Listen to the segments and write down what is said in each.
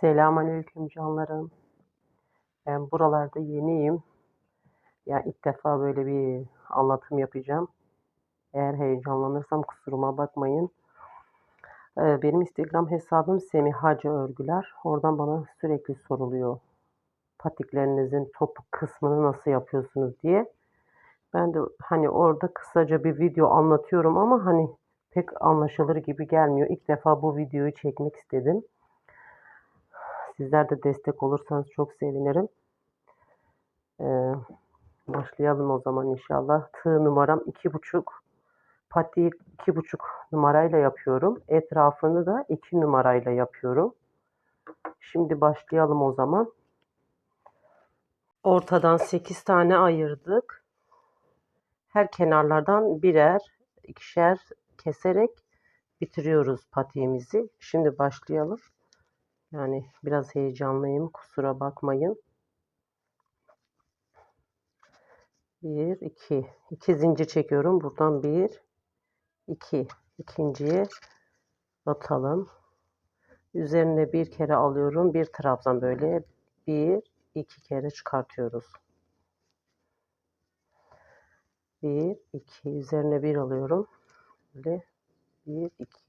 Selamünaleyküm canlarım. Ben buralarda yeniyim. Yani ilk defa böyle bir anlatım yapacağım. Eğer heyecanlanırsam kusuruma bakmayın. Ee, benim Instagram hesabım Semih Hacı Örgüler. Oradan bana sürekli soruluyor. Patiklerinizin topuk kısmını nasıl yapıyorsunuz diye. Ben de hani orada kısaca bir video anlatıyorum ama hani pek anlaşılır gibi gelmiyor. İlk defa bu videoyu çekmek istedim. Sizler de destek olursanız çok sevinirim. Ee, başlayalım o zaman inşallah. Tığ numaram iki buçuk. Patiyi iki buçuk numarayla yapıyorum. Etrafını da iki numarayla yapıyorum. Şimdi başlayalım o zaman. Ortadan sekiz tane ayırdık. Her kenarlardan birer, ikişer keserek bitiriyoruz patiğimizi. Şimdi başlayalım. Yani biraz heyecanlıyım. Kusura bakmayın. Bir, iki. İki zincir çekiyorum. Buradan bir, iki. İkinciye batalım. Üzerine bir kere alıyorum. Bir trabzan böyle bir, iki kere çıkartıyoruz. Bir, iki. Üzerine bir alıyorum. Böyle bir, iki.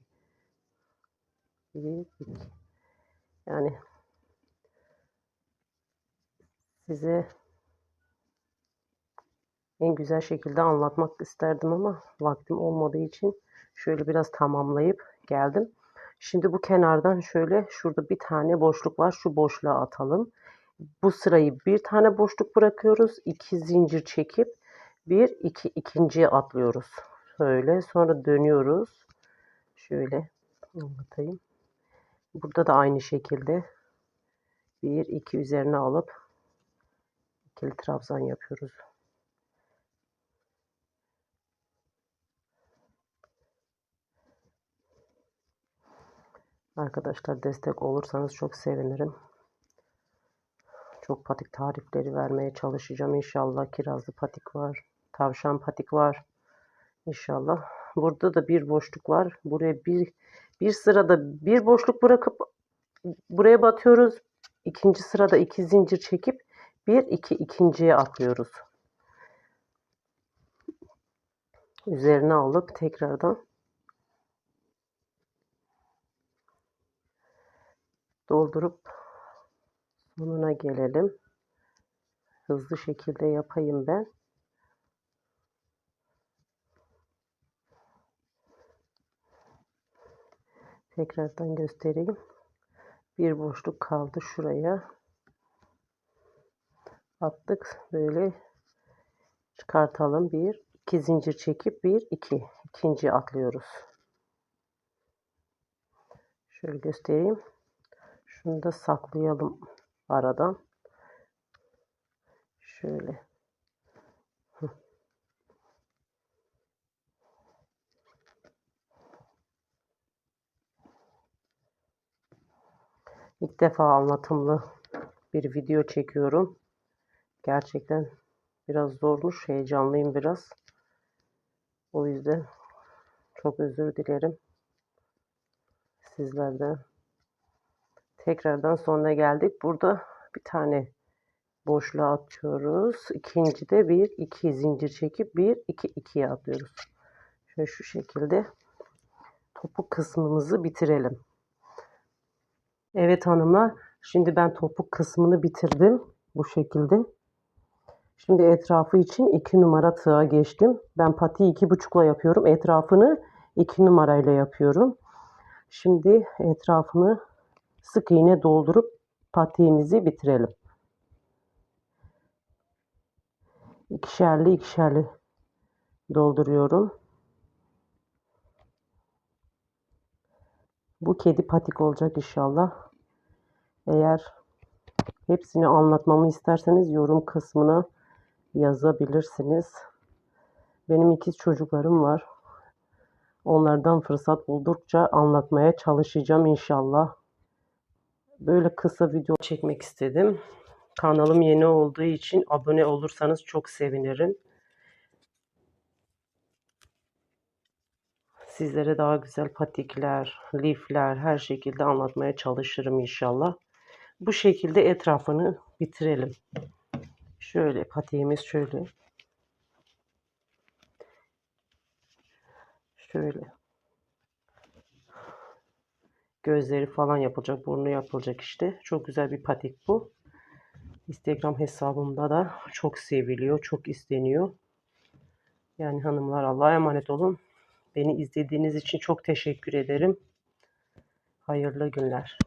Bir, iki. Yani size en güzel şekilde anlatmak isterdim ama vaktim olmadığı için şöyle biraz tamamlayıp geldim. Şimdi bu kenardan şöyle şurada bir tane boşluk var. Şu boşluğa atalım. Bu sırayı bir tane boşluk bırakıyoruz. iki zincir çekip bir iki ikinciye atlıyoruz. Şöyle sonra dönüyoruz. Şöyle anlatayım. Burada da aynı şekilde bir iki üzerine alıp ikili trabzan yapıyoruz. Arkadaşlar destek olursanız çok sevinirim. Çok patik tarifleri vermeye çalışacağım. İnşallah kirazlı patik var. Tavşan patik var. İnşallah. Burada da bir boşluk var. Buraya bir bir sırada bir boşluk bırakıp buraya batıyoruz. İkinci sırada iki zincir çekip bir iki ikinciye atlıyoruz. Üzerine alıp tekrardan doldurup sonuna gelelim. Hızlı şekilde yapayım ben. Tekrardan göstereyim. Bir boşluk kaldı şuraya. Attık. Böyle çıkartalım. Bir, iki zincir çekip bir, iki. ikinci atlıyoruz. Şöyle göstereyim. Şunu da saklayalım aradan. Şöyle. İlk defa anlatımlı bir video çekiyorum. Gerçekten biraz zormuş. Heyecanlıyım biraz. O yüzden çok özür dilerim. Sizlerden. Tekrardan sonuna geldik. Burada bir tane boşluğa atıyoruz. İkinci de bir iki zincir çekip bir iki ikiye atlıyoruz. Şöyle şu şekilde topuk kısmımızı bitirelim. Evet hanımlar. Şimdi ben topuk kısmını bitirdim. Bu şekilde. Şimdi etrafı için 2 numara tığa geçtim. Ben iki buçukla yapıyorum. Etrafını 2 numarayla yapıyorum. Şimdi etrafını sık iğne doldurup patiğimizi bitirelim. İkişerli ikişerli dolduruyorum. Bu kedi patik olacak inşallah. Eğer hepsini anlatmamı isterseniz yorum kısmına yazabilirsiniz. Benim ikiz çocuklarım var. Onlardan fırsat buldukça anlatmaya çalışacağım inşallah. Böyle kısa video çekmek istedim. Kanalım yeni olduğu için abone olursanız çok sevinirim. Sizlere daha güzel patikler, lifler her şekilde anlatmaya çalışırım inşallah. Bu şekilde etrafını bitirelim. Şöyle patiğimiz şöyle. Şöyle. Gözleri falan yapılacak, burnu yapılacak işte. Çok güzel bir patik bu. Instagram hesabımda da çok seviliyor, çok isteniyor. Yani hanımlar Allah'a emanet olun. Beni izlediğiniz için çok teşekkür ederim. Hayırlı günler.